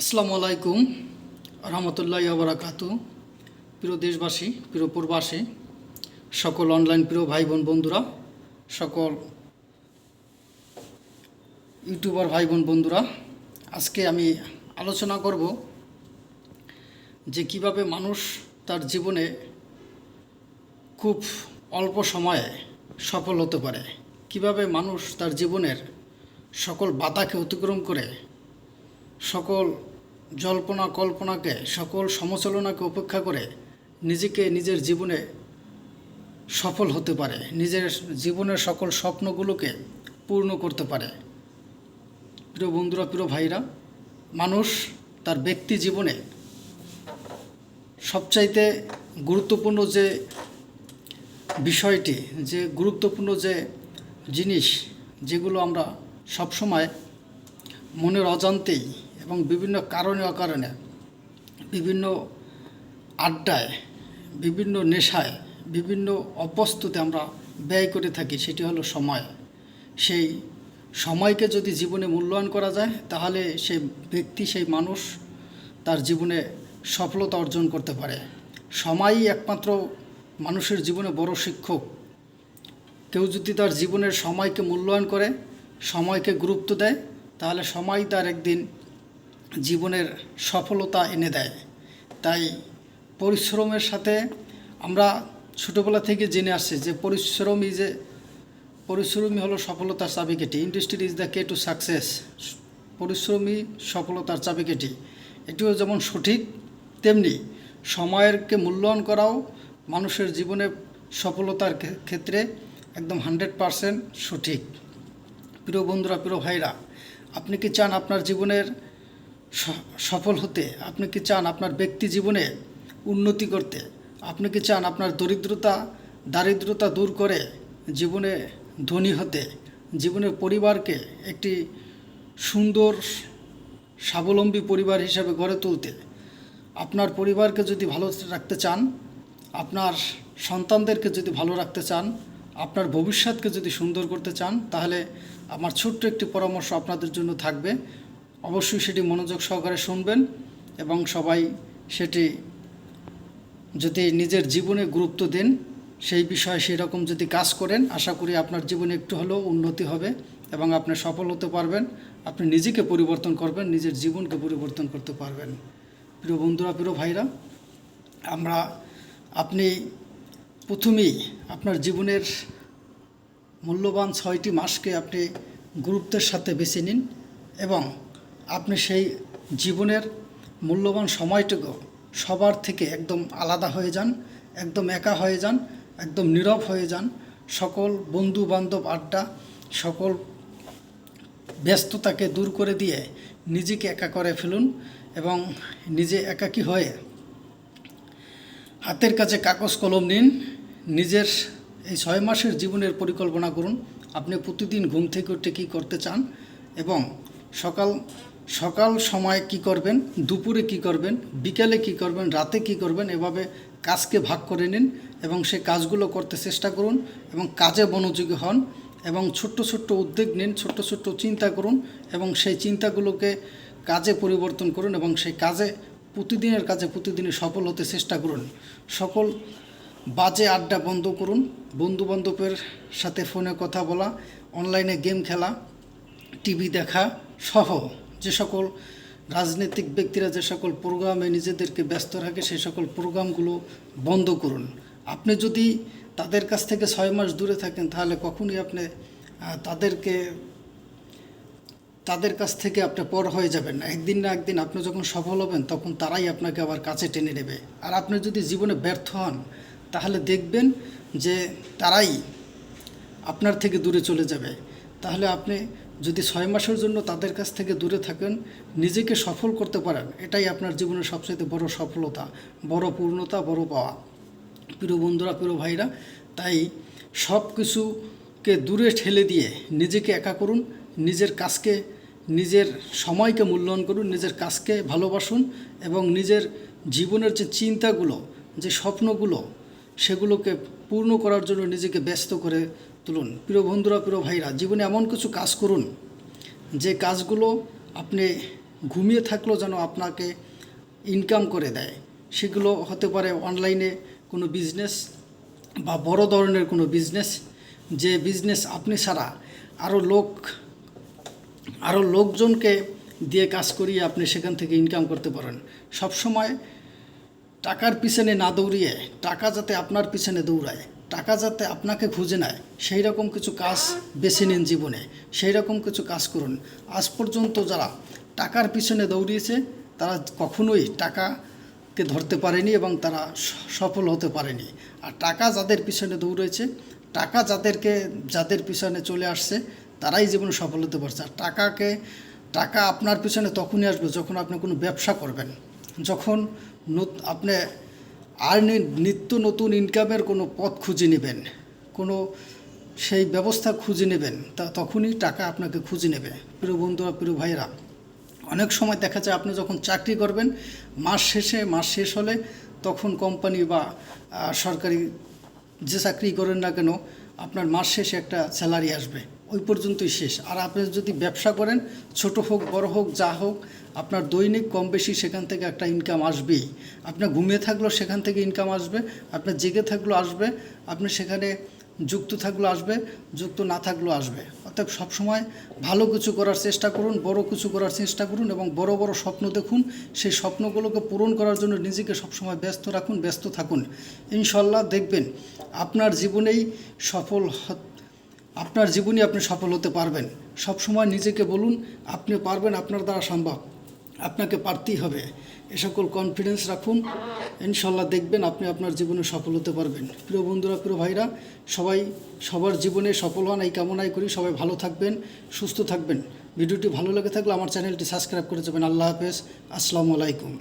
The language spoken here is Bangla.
আসসালামু আলাইকুম, রহমতুল্লাহ আবরাকাতু প্রিয় দেশবাসী, প্রিয় প্রবাসী, সকল অনলাইন প্রিয় ভাই বোন বন্ধুরা, সকল ইউটিউবার ভাই বোন বন্ধুরা, আজকে আমি আলোচনা করব যে কীভাবে মানুষ তার জীবনে খুব অল্প সময়ে সফল হতে পারে। কীভাবে মানুষ তার জীবনের সকল বাধাকে অতিক্রম করে সকল জল্পনা কল্পনাকে, সকল সমচলনাকে উপেক্ষা করে নিজেকে নিজের জীবনে সফল হতে পারে, নিজের জীবনের সকল স্বপ্নগুলোকে পূর্ণ করতে পারে। প্রিয় বন্ধুরা, প্রিয় ভাইরা, মানুষ তার ব্যক্তি জীবনে সবচাইতে গুরুত্বপূর্ণ যে বিষয়টি, যে গুরুত্বপূর্ণ যে জিনিস, যেগুলো আমরা সবসময় মনের অজান্তেই এবং বিভিন্ন কারণে অকারণে বিভিন্ন আড্ডায়, বিভিন্ন নেশায়, বিভিন্ন অপস্তুতে আমরা ব্যয় করে থাকি, সেটি হলো সময়। সেই সময়কে যদি জীবনে মূল্যায়ন করা যায়, তাহলে সেই ব্যক্তি, সেই মানুষ তার জীবনে সফলতা অর্জন করতে পারে। সময়ই একমাত্র মানুষের জীবনে বড় শিক্ষক। কেউ যদি তার জীবনের সময়কে মূল্যায়ন করে, সময়কে গুরুত্ব দেয়, তাহলে সময় তার একদিন জীবনের সফলতা এনে দেয়। তাই পরিশ্রমের সাথে আমরা ছোটোবেলা থেকে জেনে আসছি যে পরিশ্রমই যে, পরিশ্রমই হলো সফলতার চাবিকাঠি। Industry is the key to success পরিশ্রমই সফলতার চাবিকাঠি। এটিও যেমন সঠিক, তেমনি সময়েরকে মূল্যায়ন করাও মানুষের জীবনে সফলতার ক্ষেত্রে একদম হান্ড্রেড পারসেন্ট সঠিক। প্রিয় বন্ধুরা, প্রিয় ভাইরা, আপনি কি চান আপনার জীবনের সফল হতে আপনি কি চান আপনার ব্যক্তি জীবনে উন্নতি করতে? আপনি কি চান আপনার দরিদ্রতা, দারিদ্রতা দূর করে জীবনে ধনী হতে? জীবনের পরিবারকে একটি সুন্দর, স্বাবলম্বী পরিবার হিসাবে গড়ে তুলতে। আপনার পরিবারকে যদি ভালো রাখতে চান, আপনার সন্তানদেরকে যদি ভালো রাখতে চান, আপনার ভবিষ্যৎকে যদি সুন্দর করতে চান, তাহলে আমার ছোট্ট একটি পরামর্শ আপনাদের জন্য থাকবে। অবশ্যই সেটি মনোযোগ সহকারে শুনবেন এবং সবাই সেটি যদি নিজের জীবনে গুরুত্ব দেন, সেই বিষয়ে সেই রকম যদি কাজ করেন, আশা করি আপনার জীবনে একটু হলেও উন্নতি হবে এবং আপনি সফল হতে পারবেন, আপনি নিজেকে পরিবর্তন করবেন, নিজের জীবনকে পরিবর্তন করতে পারবেন। প্রিয় বন্ধুরা, প্রিয় ভাইরা, আমরা আপনি প্রথমেই আপনার জীবনের মূল্যবান ছয়টি মাসকে আপনি গুরুত্বের সাথে বেছে নিন এবং আপনি সেই জীবনের মূল্যবান সময়টুকু সবার থেকে একদম আলাদা হয়ে যান, একদম একা হয়ে যান, একদম নীরব হয়ে যান। সকল বন্ধু বান্ধব আড্ডা, সকল ব্যস্ততাকে দূর করে দিয়ে নিজেকে একা করে ফেলুন এবং নিজে একাকী হয়ে হাতের কাছে কাগজ কলম নিন, নিজের এই ছয় মাসের জীবনের পরিকল্পনা করুন। আপনি প্রতিদিন ঘুম থেকে উঠে কী করতে চান এবং সকাল সকাল সময় কি করবেন, দুপুরে কি করবেন, বিকেলে কি করবেন, রাতে কি করবেন, এভাবে কাজকে ভাগ করে নিন এবং সেই কাজগুলো করতে চেষ্টা করুন এবং কাজে মনোযোগী হন এবং ছোট্ট ছোট্ট উদ্যোগ নিন, ছোট্ট ছোট্ট চিন্তা করুন এবং সেই চিন্তাগুলোকে কাজে পরিবর্তন করুন এবং সেই কাজে প্রতিদিনের কাজে প্রতিদিনই সফল হতে চেষ্টা করুন। সকল বাজে আড্ডা বন্ধ করুন বন্ধু বান্ধবের সাথে ফোনে কথা বলা, অনলাইনে গেম খেলা, টিভি দেখা সহ। যে সকল রাজনৈতিক ব্যক্তিরা যে সকল প্রোগ্রামে নিজেদেরকে ব্যস্ত রাখে, সেই সকল প্রোগ্রামগুলো বন্ধ করুন। আপনি যদি তাদের কাছ থেকে ছয় মাস দূরে থাকেন, তাহলে কখনই আপনি তাদেরকে, তাদের কাছ থেকে আপনি পর হয়ে যাবেন না। একদিন না একদিন আপনি যখন সফল হবেন, তখন তারাই আপনাকে আবার কাছে টেনে নেবে। আর আপনি যদি জীবনে ব্যর্থ হন, তাহলে দেখবেন যে তারাই আপনার থেকে দূরে চলে যাবে। তাহলে আপনি যদি ছয় মাসের জন্য তাদের কাছ থেকে দূরে থাকেন, নিজেকে সফল করতে পারেন, এটাই আপনার জীবনের সবচেয়ে বড় সফলতা, বড় পূর্ণতা, বড় পাওয়া। প্রিয় বন্ধুরা, প্রিয় ভাইরা, তাই সব কিছুকে দূরে ঠেলে দিয়ে নিজেকে একা করুন, নিজের কাজকে, নিজের সময়কে মূল্যায়ন করুন, নিজের কাজকে ভালোবাসুন এবং নিজের জীবনের যে চিন্তাগুলো, যে স্বপ্নগুলো সেগুলোকে পূর্ণ করার জন্য নিজেকে ব্যস্ত করে তুলুন। প্রিয় বন্ধুরা, প্রিয় ভাইরা, জীবনে এমন কিছু কাজ করুন, যে কাজগুলো আপনি ঘুমিয়ে থাকলেও যেন আপনাকে ইনকাম করে দেয়। সেগুলো হতে পারে অনলাইনে কোনো বিজনেস বা বড় ধরনের কোনো বিজনেস যে বিজনেস আপনি ছাড়া আরও লোক আরও লোকজনকে দিয়ে কাজ করিয়ে আপনি সেখান থেকে ইনকাম করতে পারেন। সবসময় টাকার পিছনে না দৌড়িয়ে, টাকা যাতে আপনার পিছনে দৌড়ায়, টাকা যাতে আপনাকে খুঁজে নেয়, সেই রকম কিছু কাজ বেছে নিন জীবনে, সেই রকম কিছু কাজ করুন। আজ পর্যন্ত যারা টাকার পিছনে দৌড়িয়েছে, তারা কখনোই টাকাকে ধরতে পারেনি এবং তারা সফল হতে পারেনি। আর টাকা যাদের পিছনে দৌড়েছে, টাকা যাদেরকে, যাদের পিছনে চলে আসছে, তারাই জীবনে সফল হতে পারছে। আর টাকাকে, টাকা আপনার পিছনে তখনই আসবে যখন আপনি কোনো ব্যবসা করবেন। যখন আপনি আর নিত্য নতুন ইনকামের কোনো পথ খুঁজে নেবেন, কোনো সেই ব্যবস্থা খুঁজে নেবেন, তা তখনই টাকা আপনাকে খুঁজে নেবে। প্রিয় বন্ধুরা, প্রিয় ভাইয়েরা, অনেক সময় দেখা যায় আপনি যখন চাকরি করবেন, মাস শেষে, মাস শেষ হলে তখন কোম্পানি বা সরকারি যে চাকরি করেন না কেন, আপনার মাস শেষে একটা স্যালারি আসবে। ওই পর্যন্তই শেষ। আর আপনি যদি ব্যবসা করেন, ছোট হোক, বড় হোক, যা হোক, আপনার দৈনিক কম বেশি সেখান থেকে একটা ইনকাম আসবেই। আপনার ঘুমিয়ে থাকলেও সেখান থেকে ইনকাম আসবে আপনার জেগে থাকলেও আসবে, আপনি সেখানে যুক্ত থাকলেও আসবে, যুক্ত না থাকলেও আসবে। অর্থাৎ সবসময় ভালো কিছু করার চেষ্টা করুন, বড় কিছু করার চেষ্টা করুন এবং বড় বড় স্বপ্ন দেখুন। সেই স্বপ্নগুলোকে পূরণ করার জন্য নিজেকে সবসময় ব্যস্ত রাখুন, ব্যস্ত থাকুন। ইনশাল্লাহ দেখবেন, আপনার জীবনেই সফল আপনার জীবনে আপনি সফল হতে পারবেন। সবসময় নিজেকে বলুন, আপনি পারবেন, আপনার দ্বারা সম্ভব। আপনাকে পারতেই হবে। এ সকল কনফিডেন্স রাখুন। ইনশাল্লাহ দেখবেন আপনি আপনার জীবনে সফল হতে পারবেন। প্রিয় বন্ধুরা, প্রিয় ভাইরা, সবাই সবার জীবনে সফল হন, এই কামনাই করি। সবাই ভালো থাকবেন, সুস্থ থাকবেন। ভিডিওটি ভালো লেগে থাকলে আমার চ্যানেলটি সাবস্ক্রাইব করে যাবেন। আল্লাহ হাফেজ। আসসালামু আলাইকুম।